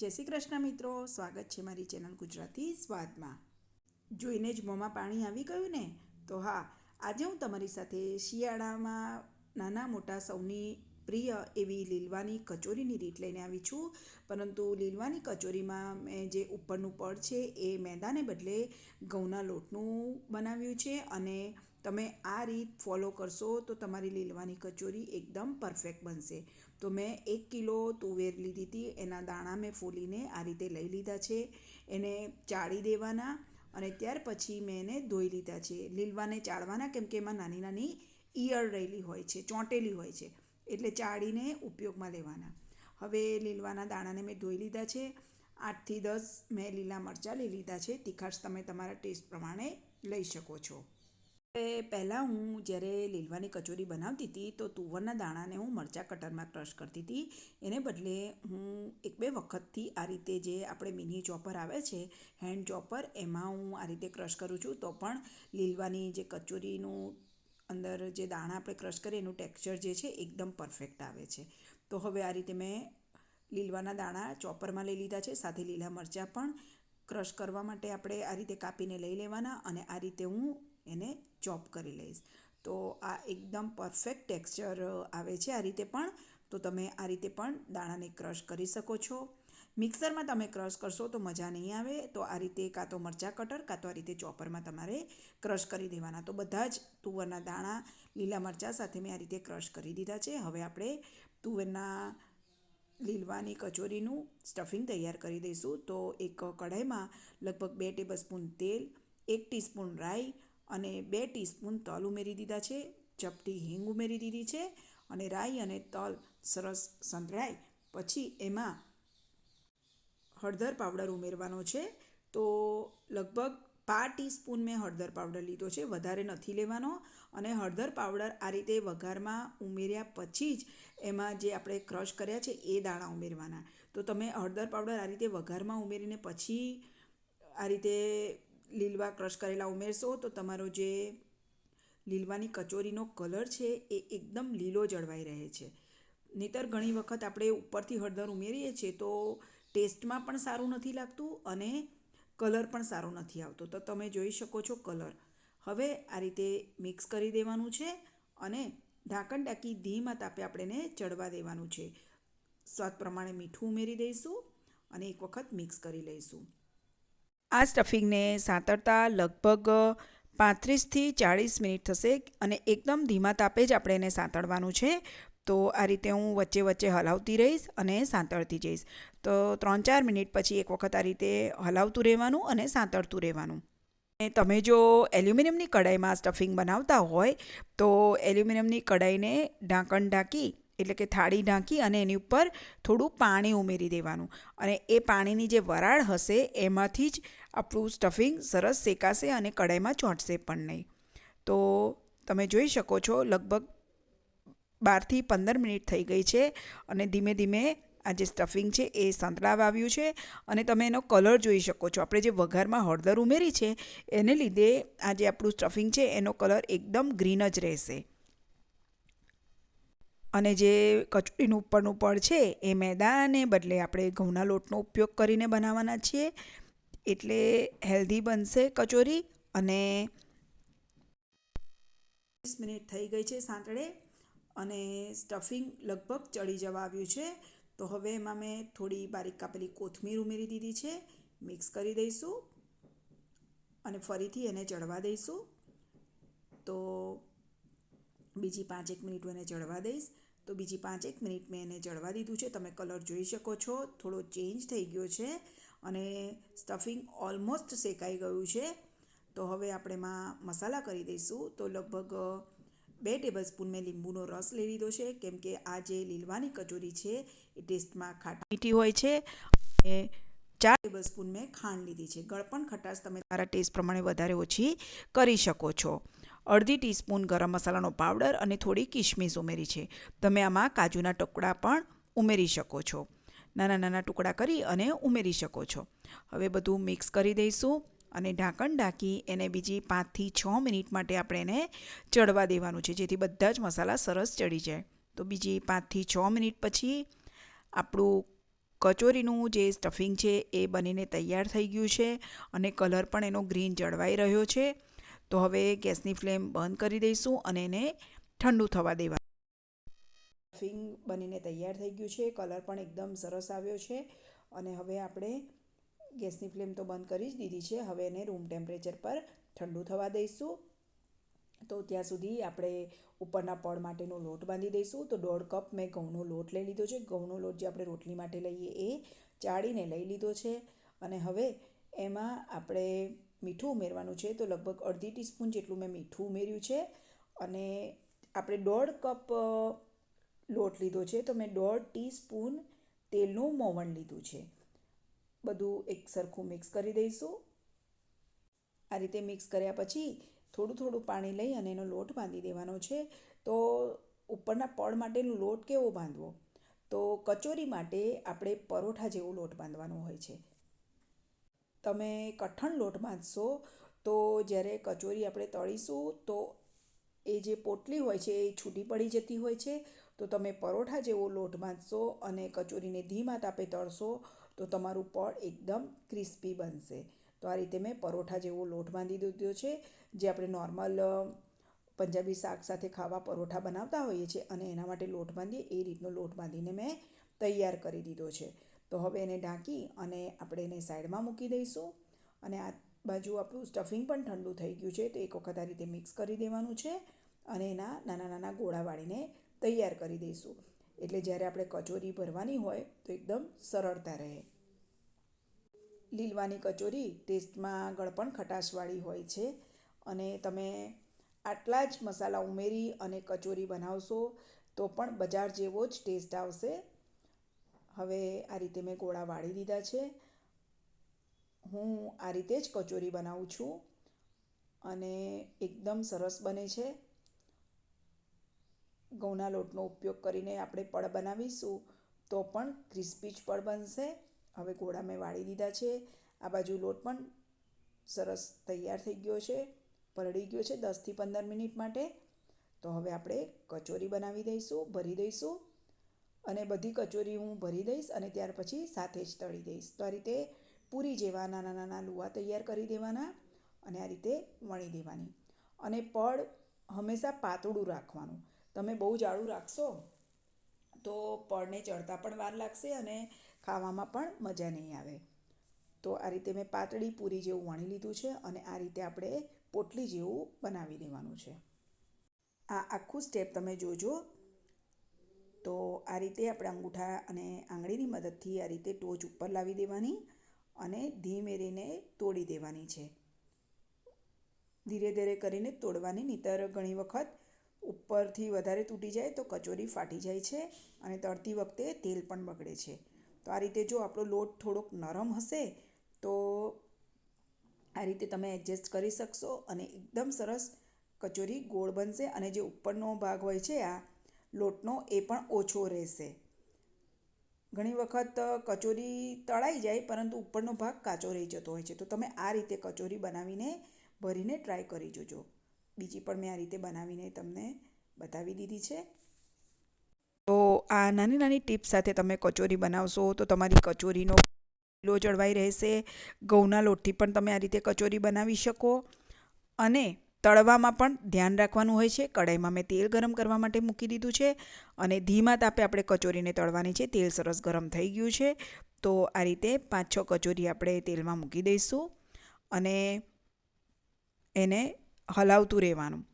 જય શ્રી કૃષ્ણ મિત્રો, સ્વાગત છે મારી ચેનલ ગુજરાતી સ્વાદમાં. જોઈને જ મોંમાં પાણી આવી ગયું ને? તો હા, આજે હું તમારી સાથે શિયાળામાં નાના મોટા સૌની પ્રિય એવી લીલવાની કચોરીની રીત લઈને આવી છું. પરંતુ લીલવાની કચોરીમાં મેં જે ઉપરનું પડ છે એ મેદાને બદલે ઘઉંના લોટનું બનાવ્યું છે અને તમે આ રીત ફોલો કરશો તો તમારી લીલવાની કચોરી એકદમ પરફેક્ટ બનશે. તો મેં એક કિલો તુવેર લીધી હતી, એના દાણા મેં ફોલીને આ રીતે લઈ લીધા છે. એને ચાળી દેવાના અને ત્યાર પછી મેં એને ધોઈ લીધા છે. લીલવાને ચાળવાના કેમ કે એમાં નાની નાની ઈયળ રહેલી હોય છે, ચોંટેલી હોય છે. એટલે ચાળીને ઉપયોગમાં લેવાના. હવે લીલવાના દાણાને મેં ધોઈ લીધા છે. આઠથી દસ મેં લીલા મરચાં લઈ લીધા છે. તીખાશ તમે તમારા ટેસ્ટ પ્રમાણે લઈ શકો છો. હવે પહેલાં હું જ્યારે લીલવાની કચોરી બનાવતી હતી તો તુવરના દાણાને હું મરચાં કટરમાં ક્રશ કરતી હતી. એને બદલે હું એક બે વખતથી આ રીતે જે આપણે મિની ચોપર આવે છે, હેન્ડ ચોપર, એમાં હું આ રીતે ક્રશ કરું છું. તો પણ લીલવાની જે કચોરીનું અંદર જે દાણા આપણે ક્રશ કરીએ એનું ટેક્સચર જે છે એકદમ પરફેક્ટ આવે છે. તો હવે આ રીતે મેં લીલવાના દાણા ચોપરમાં લઈ લીધા છે, સાથે લીલા મરચાં પણ ક્રશ કરવા માટે આપણે આ રીતે કાપીને લઈ લેવાના અને આ રીતે હું એને ચોપ કરી લઈશ. તો આ એકદમ પરફેક્ટ ટેક્સચર આવે છે આ રીતે પણ. તો તમે આ રીતે પણ દાણાને ક્રશ કરી શકો છો. મિક્સરમાં તમે ક્રશ કરશો તો મજા નહીં આવે. તો આ રીતે કાં તો મરચાં કટર, કાં તો આ રીતે ચોપરમાં તમારે ક્રશ કરી દેવાના. તો બધા જ તુવરના દાણા, લીલા મરચાં સાથે મેં આ રીતે ક્રશ કરી દીધા છે. હવે આપણે તુવેરના લીલવાની કચોરીનું સ્ટફિંગ તૈયાર કરી દઈશું. તો એક કઢાઈમાં લગભગ બે ટેબલ સ્પૂન તેલ, એક ટીસ્પૂન રાઈ અને બે ટીસ્પૂન તલ ઉમેરી દીધા છે. ચપટી હિંગ ઉમેરી દીધી છે અને રાઈ અને તલ સરસ સંતળાય. પછી એમાં હળદર પાવડર ઉમેરવાનો છે. તો લગભગ પા ટીસ્પૂન મેં હળદર પાવડર લીધો છે, વધારે નથી લેવાનો. અને હળદર પાવડર આ રીતે વઘારમાં ઉમેર્યા પછી જ એમાં જે આપણે ક્રશ કર્યા છે એ દાણા ઉમેરવાના. તો તમે હળદર પાવડર આ રીતે વઘારમાં ઉમેરીને પછી આ રીતે લીલવા ક્રશ કરેલા ઉમેરશો તો તમારો જે લીલવાની કચોરીનો કલર છે એ એકદમ લીલો જળવાઈ રહે છે. નહીતર ઘણી વખત આપણે ઉપરથી હળદર ઉમેરીએ છીએ તો ટેસ્ટમાં પણ સારું નથી લાગતું અને કલર પણ સારો નથી આવતો. તો તમે જોઈ શકો છો કલર. હવે આ રીતે મિક્સ કરી દેવાનું છે અને ઢાંકણ ઢાંકી ધીમા તાપે આપણે એને ચડવા દેવાનું છે. સ્વાદ પ્રમાણે મીઠું ઉમેરી દઈશું અને એક વખત મિક્સ કરી લઈશું. આ સ્ટફિંગને સાંતરતા લગભગ પાંત્રીસથી ચાળીસ મિનિટ થશે અને એકદમ ધીમા તાપે જ આપણે એને સાંતળવાનું છે. તો આ રીતે હું વચ્ચે વચ્ચે હલાવતી રહીશ અને સાંતળતી જઈશ. તો ત્રણ ચાર મિનિટ પછી એક વખત આ રીતે હલાવતું રહેવાનું અને સાંતળતું રહેવાનું. તમે જો એલ્યુમિનિયમની કઢાઈમાં સ્ટફિંગ બનાવતા હોય, તો એલ્યુમિનિયમની કઢાઈને ઢાંકણ ઢાંકી, એટલે કે થાળી ઢાંકી અને એની ઉપર થોડું પાણી ઉમેરી દેવાનું. અને એ પાણીની જે વરાળ હશે, એમાંથી જ આપણું સ્ટફિંગ સરસ શેકાશે અને કઢાઈમાં ચોંટશે પણ નહીં. તો તમે જોઈ શકો છો, લગભગ બારથી પંદર મિનિટ થઈ ગઈ છે અને ધીમે ધીમે આ જે સ્ટફિંગ છે એ સંતળાવ આવ્યું છે અને તમે એનો કલર જોઈ શકો છો. આપણે જે વઘારમાં હળદર ઉમેરી છે એને લીધે આ જે આપણું સ્ટફિંગ છે એનો કલર એકદમ ગ્રીન જ રહેશે. અને જે કચોરીનું ઉપરનું પડ છે એ મેદાને બદલે આપણે ઘઉંના લોટનો ઉપયોગ કરીને બનાવવાના છીએ. એટલે હેલ્ધી બનશે કચોરી અને વીસ મિનિટ થઈ ગઈ છે સાંતળે. અને સ્ટફિંગ લગભગ ચડી જવા આવ્યું છે. તો હવે એમાં મેં થોડી બારીક કાપેલી કોથમીર ઉમેરી દીધી છે. મિક્સ કરી દઈશું અને ફરીથી એને ચડવા દઈશું. તો બીજી પાંચેક મિનિટ હું એને ચડવા દઈશ. તો બીજી પાંચેક મિનિટ મેં એને ચડવા દીધું છે. તમે કલર જોઈ શકો છો. થોડો ચેન્જ થઈ ગયો છે અને સ્ટફિંગ ઓલમોસ્ટ શેકાઈ ગયું છે. તો હવે આપણે એમાં મસાલા કરી દઈશું. તો લગભગ બે ટેબલ મેં લીંબુનો રસ લઈ લીધો છે, કેમ કે આ જે લીલવાની કચોરી છે, એ ટેસ્ટમાં ખાટી મીઠી હોય છે. અને ચાર ટેબલ મેં ખાંડ લીધી છે. ગળપણ ખટાશ તમે તમારા ટેસ્ટ પ્રમાણે વધારે ઓછી કરી શકો છો. અડધી ટીસ્પૂન ગરમ મસાલાનો પાવડર અને થોડી કિશમિશ ઉમેરી છે. તમે આમાં કાજુના ટુકડા પણ ઉમેરી શકો છો. નાના નાના ટુકડા કરી અને ઉમેરી શકો છો. હવે બધું મિક્સ કરી દઈશું. અને ઢાંકણ ઢાંકી એને બીજી પાંચથી છ મિનિટ માટે આપણે એને ચડવા દેવાનું છે, જેથી બધા જ મસાલા સરસ ચડી જાય. તો બીજી પાંચથી છ મિનિટ પછી આપણું કચોરીનું જે સ્ટફિંગ છે એ બનીને તૈયાર થઈ ગયું છે અને કલર પણ એનો ગ્રીન જળવાઈ રહ્યો છે. તો હવે ગેસની ફ્લેમ બંધ કરી દઈશું અને એને ઠંડુ થવા દેવા સ્ટફિંગ બનીને તૈયાર થઈ ગયું છે કલર પણ એકદમ સરસ આવ્યો છે. અને હવે આપણે ગેસની ફ્લેમ તો બંધ કરી જ દીધી છે. હવે એને રૂમ ટેમ્પરેચર પર ઠંડુ થવા દઈશું. તો ત્યાં સુધી આપણે ઉપરના પડ માટેનો લોટ બાંધી દઈશું. તો દોઢ કપ મેં ઘઉંનો લોટ લઈ લીધો છે. ઘઉંનો લોટ જે આપણે રોટલી માટે લઈએ એ ચાળીને લઈ લીધો છે. અને હવે એમાં આપણે મીઠું ઉમેરવાનું છે. તો લગભગ અડધી ટીસ્પૂન જેટલું મેં મીઠું ઉમેર્યું છે. અને આપણે દોઢ કપ લોટ લીધો છે. તો મેં દોઢ ટીસ્પૂન તેલનું મોવણ લીધું છે. બધું એક સરખું મિક્સ કરી દઈશું. આ રીતે મિક્સ કર્યા પછી થોડું થોડું પાણી લઈ અને એનો લોટ બાંધી દેવાનો છે. તો ઉપરના પડ માટેનો લોટ કેવો બાંધવો? તો કચોરી માટે આપણે પરોઠા જેવો લોટ બાંધવાનો હોય છે. તમે કઠણ લોટ બાંધશો તો જ્યારે કચોરી આપણે તળીશું તો એ જે પોટલી હોય છે એ છૂટી પડી જતી હોય છે. તો તમે પરોઠા જેવો લોટ બાંધશો અને કચોરીને ધીમા તાપે તળશો તો તમારું પડ એકદમ ક્રિસ્પી બનશે. તો આ રીતે મેં પરોઠા જેવો લોટ બાંધી દીધો છે, જે આપણે નોર્મલ પંજાબી શાક સાથે ખાવા પરોઠા બનાવતા હોઈએ છીએ અને એના માટે લોટ બાંધીએ, એ રીતનો લોટ બાંધીને મેં તૈયાર કરી દીધો છે. તો હવે એને ઢાંકી અને આપણે એને સાઈડમાં મૂકી દઈશું અને આ બાજુ આપણું સ્ટફિંગ પણ ઠંડુ થઈ ગયું છે, તો એક વખત આ રીતે મિક્સ કરી દેવાનું છે અને એના નાના નાના ગોળા વાળીને તૈયાર કરી દઈશું. એટલે જ્યારે આપણે કચોરી ભરવાની હોય તો એકદમ સરળતા રહે. લીલવાની કચોરી ટેસ્ટમાં ગળપણ ખટાશવાળી હોય છે અને તમે આટલા જ મસાલા ઉમેરી અને કચોરી બનાવશો તો પણ બજાર જેવો જ ટેસ્ટ આવશે. હવે આ રીતે મેં ગોળા વાળી દીધા છે. હું આ રીતે જ કચોરી બનાવું છું અને એકદમ સરસ બને છે. ઘઉંના લોટનો ઉપયોગ કરીને આપણે પડ બનાવીશું, તો પણ ક્રિસ્પી જ પડ બનશે. હવે ગોળા મેં વાળી દીધા છે. આ બાજુ લોટ પણ સરસ તૈયાર થઈ ગયો છે પલળી ગયો છે દસથી પંદર મિનિટ માટે. તો હવે આપણે કચોરી બનાવી દઈશું, ભરી દઈશું અને બધી કચોરી હું ભરી દઈશ અને ત્યાર પછી સાથે જ તળી દઈશ. તો આ રીતે પૂરી જેવા નાના નાના લુવા તૈયાર કરી દેવાના અને આ રીતે વણી દેવાની. અને પડ હંમેશા પાતળું રાખવાનું. તમે બહુ જાડું રાખશો, તો પળને ચડતા પણ વાર લાગશે અને ખાવામાં પણ મજા નહીં આવે. તો આ રીતે મેં પાતળી પૂરી જેવું વણી લીધું છે અને આ રીતે આપણે પોટલી જેવું બનાવી દેવાનું છે. આ આખું સ્ટેપ તમે જોજો. તો આ રીતે આપણે અંગૂઠા અને આંગળીની મદદથી આ રીતે ટોચ ઉપર લાવી દેવાની અને ધીમે રહીને તોડી દેવાની છે. ધીરે ધીરે કરીને તોડવાની, નહીતર ઘણી વખત ઉપરથી વધારે તૂટી જાય તો કચોરી ફાટી જાય છે અને તળતી વખતે તેલ પણ બગડે છે. તો આ રીતે જો આપણો લોટ થોડોક નરમ હશે તો આ રીતે તમે એડજસ્ટ કરી શકશો અને એકદમ સરસ કચોરી ગોળ બનશે અને જે ઉપરનો ભાગ હોય છે આ લોટનો એ પણ ઓછો રહેશે. ઘણી વખત કચોરી તળાઈ જાય પરંતુ ઉપરનો ભાગ કાચો રહી જતો હોય છે. તો તમે આ રીતે કચોરી બનાવીને ભરીને ટ્રાય કરી જોજો. બીજી પણ મેં આ રીતે બનાવીને તમને બતાવી દીધી છે. તો આ નાની નાની ટીપ સાથે તમે કચોરી બનાવશો તો તમારી કચોરીનો લો જળવાઈ રહેશે, ઘઉંના લોટથી પણ તમે આ રીતે કચોરી બનાવી શકો અને તળવામાં પણ ધ્યાન રાખવાનું હોય છે. કઢાઈમાં મેં તેલ ગરમ કરવા માટે મૂકી દીધું છે અને ધીમા તાપે આપણે કચોરીને તળવાની છે. તેલ સરસ ગરમ થઈ ગયું છે. તો આ રીતે પાંચ છ કચોરી આપણે તેલમાં મૂકી દઈશું અને એને હલાવતું રહેવાનું.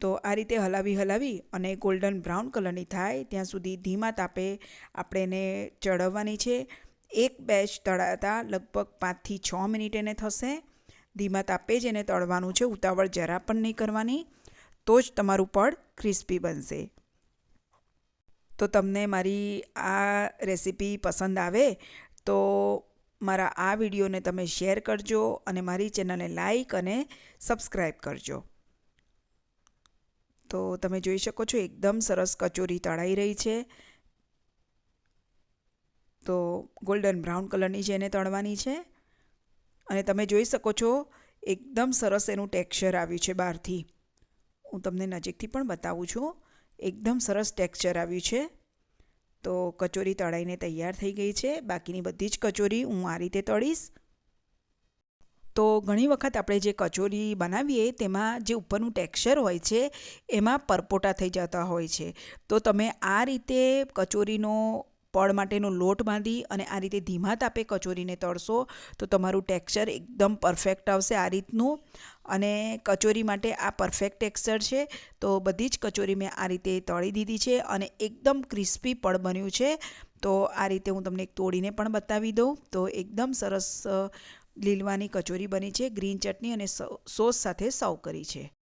તો આ રીતે હલાવી હલાવી અને ગોલ્ડન બ્રાઉન કલરની થાય, ત્યાં સુધી ધીમા તાપે આપણે એને ચડવવાની છે. એક બેચ તળાતા લગભગ પાંચથી છ મિનિટ એને થશે. ધીમા તાપે જ એને તળવાનું છે, ઉતાવળ જરા પણ નહીં કરવાની. તો જ તમારું પડ ક્રિસ્પી બનશે. તો તમને મારી આ રેસીપી પસંદ આવે, તો મારા આ વિડીયોને તમે શેર કરજો અને મારી ચેનલને લાઈક અને સબસ્ક્રાઈબ કરજો. તો તમે જોઈ શકો છો, એકદમ સરસ કચોરી તળાઈ રહી છે. તો ગોલ્ડન બ્રાઉન કલરની છે એને તળવાની છે. અને તમે જોઈ શકો છો, એકદમ સરસ એનું ટેક્સચર આવ્યું છે બહારથી. હું તમને નજીકથી પણ બતાવું છું. એકદમ સરસ ટેક્સચર આવ્યું છે. તો કચોરી તળાઈને તૈયાર થઈ ગઈ છે. બાકીની બધી જ કચોરી હું આ રીતે તળીશ. તો ઘણી વખત આપણે જે કચોરી બનાવીએ તેમાં જે ઉપરનું ટેક્સચર હોય છે, એમાં પરપોટા થઈ જતા હોય છે. તો તમે આ રીતે કચોરીનો પળ માટેનો લોટ બાંધી અને આ રીતે ધીમા તાપે કચોરીને તળશો, તો તમારું ટેક્સચર એકદમ પરફેક્ટ આવશે આ રીતનું. અને કચોરી માટે આ પરફેક્ટ ટેક્સચર છે, તો બધી જ કચોરી મેં આ રીતે તળી દીધી છે અને એકદમ ક્રિસ્પી પળ બન્યું છે. તો આ રીતે હું તમને એક તોડીને પણ બતાવી દઉં. તો એકદમ સરસ લીલવાની કચોરી બની છે, ગ્રીન ચટણી અને સોસ સાથે સર્વ કરી છે.